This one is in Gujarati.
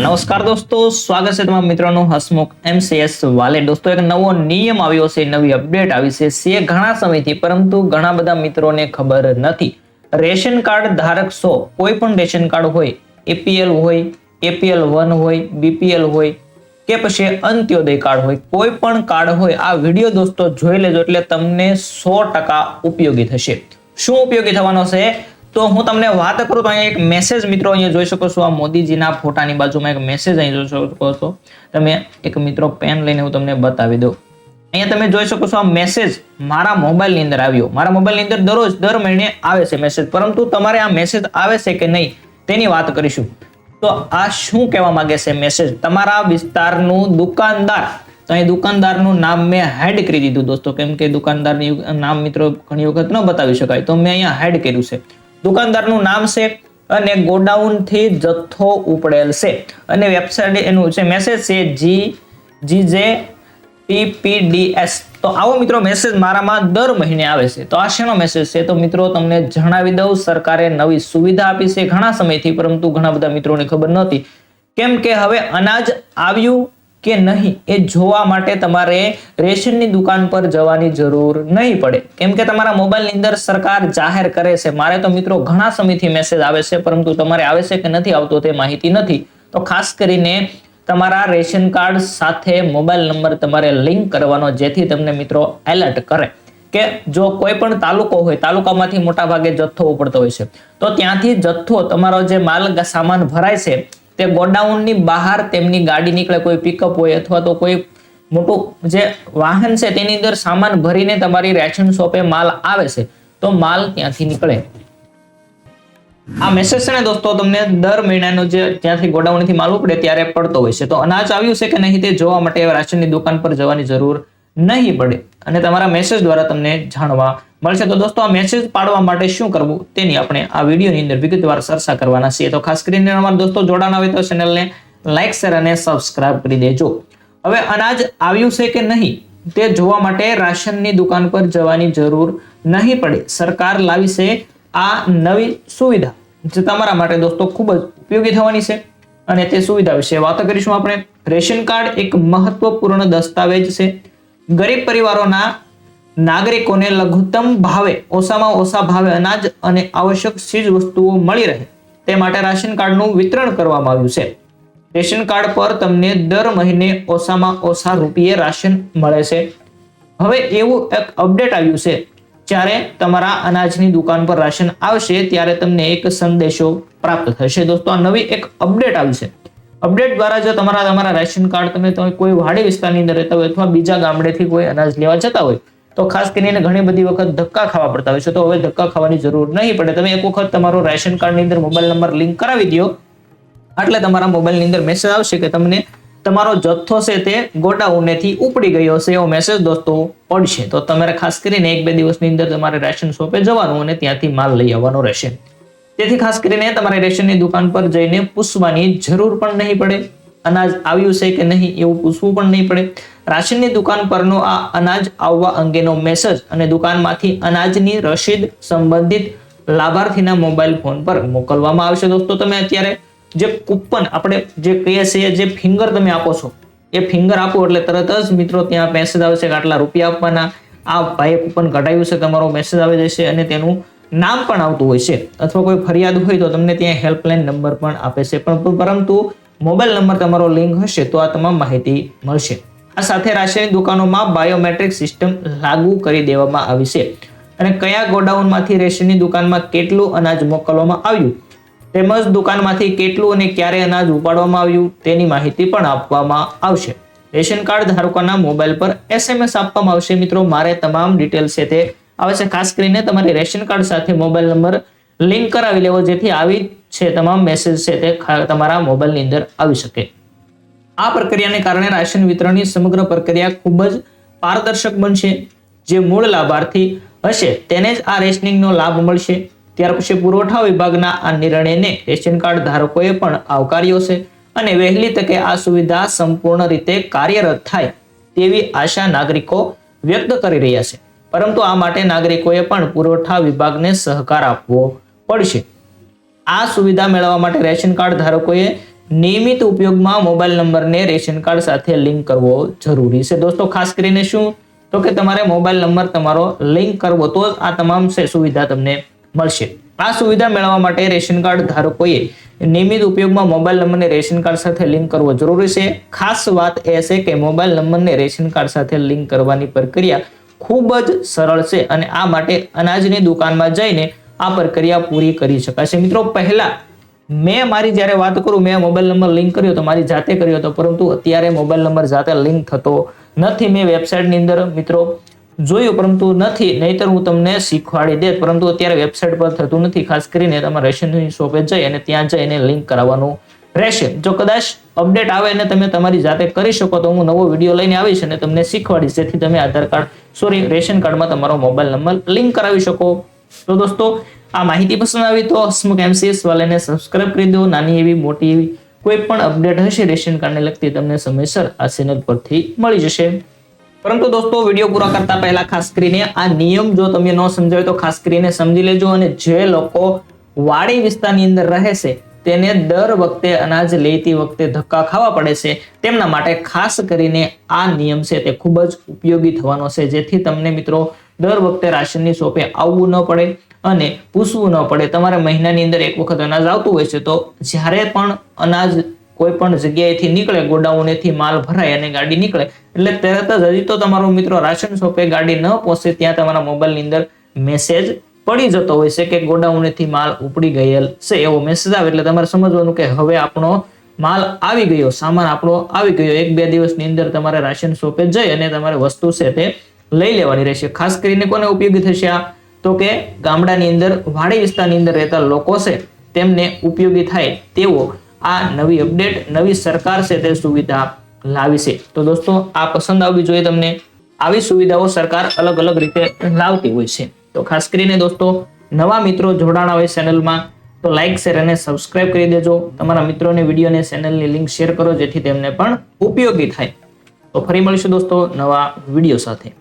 નમસ્કાર દોસ્તો, સ્વાગત છે તમારા મિત્રોનું હસમુખ એમસીએસ વાલે. દોસ્તો, એક નવો નિયમ આવ્યો છે, નવી અપડેટ આવી છે સીએ ઘણા સમયથી, પરંતુ ઘણા બધા મિત્રોને ખબર નથી. રેશન કાર્ડ ધારક સો, કોઈ પણ રેશન કાર્ડ હોય, એપીએલ હોય, એપીએલ વન હોય, બીપીએલ હોય, કે પછી અંત્યોદય કાર્ડ હોય, કોઈ પણ કાર્ડ હોય, આ વીડિયો દોસ્તો જોઈ લેજો, એટલે તમને સો ટકા ઉપયોગી થશે. શું ઉપયોગી થવાનો છે? તો હું તમને વાત કરું તો અહીંયા એક મેસેજ મિત્રો અહીંયા જોઈ શકો છો. આ મોદીજીના ફોટાની બાજુમાં એક મેસેજ અહીં જોઈ શકો છો. તમે એક મિત્રો પેન લઈને હું તમને બતાવી દઉં. અહીંયા તમે જોઈ શકો છો આ મેસેજ મારા મોબાઈલની અંદર આવ્યો. મારા મોબાઈલની અંદર દરરોજ દર મહિને આવે છે મેસેજ પરંતુ તમારે આ મેસેજ આવે છે કે નહીં તેની વાત કરીશું. તો આ શું કહેવા માંગે છે મેસેજ તમારા વિસ્તારનું દુકાનદાર. તો અહીં દુકાનદારનું નામ મેં હેડ કરી દીધું દોસ્તો. કેમ કે દુકાનદારની નામ મિત્રો ઘણી વખત ન બતાવી શકાય. તો મેં અહીંયા હેડ કર્યું છે. દુકાનદારનું નામ છે અને ગોડાઉનથી જથ્થો ઉપડેલ છે. અને વેબસાઇટ એનું છે મેસેજ છે જી જી જે પીપીડીએસ તો આવો મિત્રો મેસેજ મારામાં દર મહિને આવે છે. તો આ શેનો મેસેજ છે? તો મિત્રો તમને જણાવી દઉં, સરકારે નવી સુવિધા આપી છે ઘણા સમયથી, પરંતુ ઘણા બધા મિત્રોને ખબર નહોતી. કેમ કે હવે અનાજ આવ્યું કે નહીં એ જોવા માટે તમારે રેશનની દુકાન પર જવાની જરૂર નહીં પડે. કેમ કે તમારા મોબાઈલની અંદર સરકાર જાહેર કરે છે. મારે તો મિત્રો ઘણા સમયથી મેસેજ આવે છે, પરંતુ તમારે આવે છે કે નથી આવતો તે માહિતી નથી. તો ખાસ કરીને તમારા રેશન કાર્ડ સાથે મોબાઈલ નંબર તમારે લિંક કરવાનો, જેથી તમને મિત્રો એલર્ટ કરે. કે જો કોઈ પણ તાલુકો હોય, તાલુકામાંથી મોટા ભાગે જથ્થો ઉપડતો હોય છે. તો ત્યાંથી જથ્થો, તમારો જે માલ સામાન ભરાય છે તે ગોડાઉનની બહાર તેમની ગાડી નીકળે, કોઈ પિકઅપ હોય અથવા તો કોઈ મોટું જે વાહન છે તેની અંદર સામાન ભરીને તમારી રેશન શોપે માલ આવે છે, તો માલ ત્યાંથી નીકળે. આ મેસેજ છે ને દોસ્તો, તમને દર મહિનાનો જે ત્યાંથી ગોડાઉનથી માલ ઉપડે, ત્યારે પડતો હોય છે. તો અનાજ આવ્યું છે કે નહીં તે જોવા માટે રાશનની દુકાન પર જવાની જરૂર નહીં પડે. અને તમારા મેસેજ દ્વારા તમને જાણવા મળશે. તો દોસ્તો, આ મેસેજ પાડવા માટે શું કરવું તેની આપણે આ વિડીયોની અંદર વિગતવાર ચર્ચા કરવાના છીએ. તો ખાસ કરીને અમારા દોસ્તો જોડાના હોય તો ચેનલને લાઈક શેર અને સબસ્ક્રાઇબ કરી દેજો. હવે અનાજ આવ્યું છે કે નહીં તે જોવા માટે રાશનની દુકાન પર જવાની જરૂર નહીં પડે. સરકાર લાવી છે આ નવી સુવિધા જે તમારા માટે દોસ્તો ખૂબ જ ઉપયોગી થવાની છે. અને તે સુવિધા વિશે વાતો કરીશું આપણે. રેશન કાર્ડ એક મહત્વપૂર્ણ દસ્તાવેજ છે. ગરીબ પરિવારોના નાગરિકોને લઘુત્તમ ભાવે, ઓછામાં ઓછા ભાવે અનાજ અને આવશ્યક ચીજ વસ્તુઓ મળી રહે. તે માટે રાશન કાર્ડનું વિતરણ કરવામાં આવ્યું છે. રેશન કાર્ડ પર તમને દર મહિને ઓછામાં ઓછા રૂપિયે રાશન મળે છે. હવે એવું એક અપડેટ આવ્યું છે. જ્યારે તમારા અનાજની દુકાન પર રાશન આવશે, ત્યારે તમને એક સંદેશો પ્રાપ્ત થશે. દોસ્તો, આ નવી એક અપડેટ આવી છે. અપડેટ દ્વારા જો તમારા તમારા રેશન કાર્ડ તમે તમે કોઈ વાડી વિસ્તારની અંદર રહેતા હોય અથવા બીજા ગામડેથી કોઈ અનાજ લેવા જતા હોય, તો ખાસ કરીને ઘણી બધી વખત ધક્કા ખાવા પડતા હોય છે. તો હવે ધક્કા ખાવાની જરૂર નહીં પડે. તમે એક વખત તમારો રેશન કાર્ડની અંદર મોબાઈલ નંબર લિંક કરાવી દો. એટલે તમારા મોબાઈલની અંદર મેસેજ આવશે કે તમને તમારો જથ્થો છે તે ગોડાઉનેથી ઉપડી ગયો છે એવો મેસેજ દોસ્તો પડશે. તો તમારે ખાસ કરીને એક બે દિવસની અંદર તમારે રેશન શોપે જવાનું અને ત્યાંથી માલ લઈ આવવાનો રહેશે. તેથી ખાસ કરીને તમારે રેશનની દુકાન પર જઈને પૂછવાની જરૂર પણ નહીં પડે, અનાજ આવ્યું છે કે નહીં એવું પૂછવું પણ નહીં પડે. રાશનની દુકાન પરનો આ અનાજ આવવા અંગેનો મેસેજ અને દુકાનમાંથી અનાજની રસીદ સંબંધિત લાભાર્થીના મોબાઈલ ફોન પર મોકલવામાં આવશે. દોસ્તો, તમે અત્યારે જે કૂપન આપણે જે કહીએ છીએ, જે ફિંગર તમે આપો છો, એ ફિંગર આપો એટલે તરત જ મિત્રો ત્યાં મેસેજ આવશે કે આટલા રૂપિયા આપવાના. આ ભાઈએ કૂપન કઢાવ્યું છે, તમારો મેસેજ આવી જશે અને તેનું નામ પણ આવતું હોય છે. અથવા કોઈ ફરિયાદ હોય તો તમને ત્યાં હેલ્પલાઇન નંબર પણ આપે છે. પણ પરંતુ મોબાઈલ નંબર તમારો લિંક હશે તો આ તમામ માહિતી મળશે. આ સાથે રાશનની દુકાનોમાં બાયોમેટ્રિક સિસ્ટમ લાગુ કરી દેવામાં આવી છે. અને કયા ગોડાઉનમાંથી રેશનની દુકાનમાં કેટલું અનાજ મોકલવામાં આવ્યું? તેમજ દુકાનમાંથી કેટલું અને ક્યારે અનાજ ઉપાડવામાં આવ્યું? તેની માહિતી પણ આપવામાં આવશે. રેશન કાર્ડ ધારકોના મોબાઈલ પર એસએમએસ આપવામાં આવશે. મિત્રો, મારે તમામ ડિટેલ્સ છે તે આવે છે. ખાસ કરીને તમારે રેશન કાર્ડ સાથે મોબાઈલ નંબર લિંક કરાવી લેવો, જેથી આવી છે તમામ મેસેજ છે તે તમારા મોબાઈલની અંદર આવી શકે. આ પ્રક્રિયાને કારણે રાશન વિતરણની સમગ્ર પ્રક્રિયા ખૂબ જ પારદર્શક બનશે. જે મૂળ લાભાર્થી હશે, તેને જ આ રેશનિંગનો લાભ મળશે. ત્યાર પછી પુરવઠા વિભાગના આ નિર્ણયને રેશન કાર્ડ ધારકોએ પણ આવકાર્યો છે અને વહેલી તકે આ સુવિધા સંપૂર્ણ રીતે કાર્યરત થાય તેવી આશા નાગરિકો વ્યક્ત કરી રહ્યા છે. પરંતુ આ માટે નાગરિકોએ પણ પુરવઠા વિભાગને સહકાર આપવો પડશે. આ સુવિધા મેળવવા માટે રેશન કાર્ડ ધારકોએ નિયમિત ઉપયોગમાં મોબાઈલ નંબરને રેશન કાર્ડ સાથે લિંક કરવો જરૂરી છે. દોસ્તો, ખાસ કરીને શું? તો કે તમારે મોબાઈલ નંબર તમારો લિંક કરવો તો આ તમામ સુવિધા તમને મળશે. આ સુવિધા મેળવવા માટે રેશન કાર્ડ ધારકોએ નિયમિત ઉપયોગમાં મોબાઈલ નંબરને રેશન કાર્ડ સાથે લિંક કરવો જરૂરી છે. ખાસ વાત એ છે કે મોબાઈલ નંબરને રેશન કાર્ડ સાથે લિંક કરવાની પ્રક્રિયા ખૂબ જ સરળ છે અને આ માટે અનાજની દુકાનમાં જઈને આ પ્રક્રિયા પૂરી કરી શકાશે. મિત્રો, પહેલા મેં મારી જ્યારે વાત કરું, મેં મોબાઈલ નંબર લિંક કર્યો તો મારી જાતે કર્યો હતો, પરંતુ અત્યારે મોબાઈલ નંબર જાતે લિંક થતો નથી. મેં વેબસાઇટની અંદર, મિત્રો, જોયું, પરંતુ નથી. નહીતર હું તમને શીખવાડી દેત પરંતુ અત્યારે વેબસાઇટ પર થતું નથી. ખાસ કરીને તમારે રેશનની શોપે જઈ અને ત્યાં જઈને લિંક કરાવવાનું રહેશે. જો કદાચ અપડેટ આવે અને તમે તમારી જાતે કરી શકો તો હું નવો વીડિયો લઈને આવીશ અને તમને શીખવાડીશ. જેથી તમે આધાર કાર્ડ, સોરી, રેશન કાર્ડમાં તમારો મોબાઈલ નંબર લિંક કરાવી શકો. તો દોસ્તો, આ માહિતી પસંદ આવી તો હસમુખ એમસીએસ વાલેને સબસ્ક્રાઇબ કરી દો. નાની એવી, મોટી એવી કોઈ પણ અપડેટ હશે રેશન કાર્ડને લગતી તમને સમયસર આ ચેનલ પરથી મળી જશે. પરંતુ દોસ્તો, વીડિયો પૂરા કરતા પહેલા ખાસ કરીને આ નિયમ જો તમે ન સમજાવે તો ખાસ કરીને સમજી લેજો અને જે લોકો વાડી વિસ્તારની અંદર રહે છે તેને દર વખતે અનાજ લેતી વખતે ધક્કા ખાવા પડે છે. તેમના માટે ખાસ કરીને આ નિયમ છે તે ખૂબ જ ઉપયોગી થવાનો છે. જેથી તમને મિત્રો દર વખતે રાશનની શોપે આવવું ન પડે અને પૂછવું ન પડે. તમારે મહિનાની અંદર એક વખત અનાજ આવતું હોય છે તો જ્યારે પણ અનાજ કોઈ પણ જગ્યાએથી નીકળે, ગોડાઉનેથી માલ ભરાય અને ગાડી નીકળે, એટલે તરત જ હજી તો તમારો મિત્રો રાશન શોપે ગાડી ન પહોંચે, ત્યાં તમારા મોબાઈલની અંદર મેસેજ પડી જતો હોય છે કે ગોડાઉનેથી માલ ઉપડી ગયેલ છે એવો મેસેજ આવે એટલે તમારે સમજવાનું કે હવે આપણો માલ આવી ગયો, સામાન આપણો આવી ગયો. એક બે દિવસની અંદર તમારે રાશન શોપે જઈ અને તમારે વસ્તુ છે તે લઈ લેવાની રહેશે. ખાસ કરીને કોને ઉપયોગી થશે આ? તો કે ગામડાની અંદર, વાડી વિસ્તારની અંદર રહેતા લોકો છે, તેમને ઉપયોગી થાય તેવો આ નવી અપડેટ નવી સરકાર છે તે સુવિધા લાવી છે. તો દોસ્તો, આ પસંદ આવવી જોઈએ તમને. આવી સુવિધાઓ સરકાર અલગ અલગ રીતે લાવતી હોય છે. તો ખાસ કરીને દોસ્તો, નવા મિત્રો જોડાણા હોય ચેનલમાં, તો લાઈક શેર અને સબસ્ક્રાઇબ કરી દેજો. તમારા મિત્રોને વીડિયો અને ચેનલની લિંક શેર કરો, જેથી તેમને પણ ઉપયોગી થાય. તો ફરી મળીશું દોસ્તો નવા વીડિયો સાથે.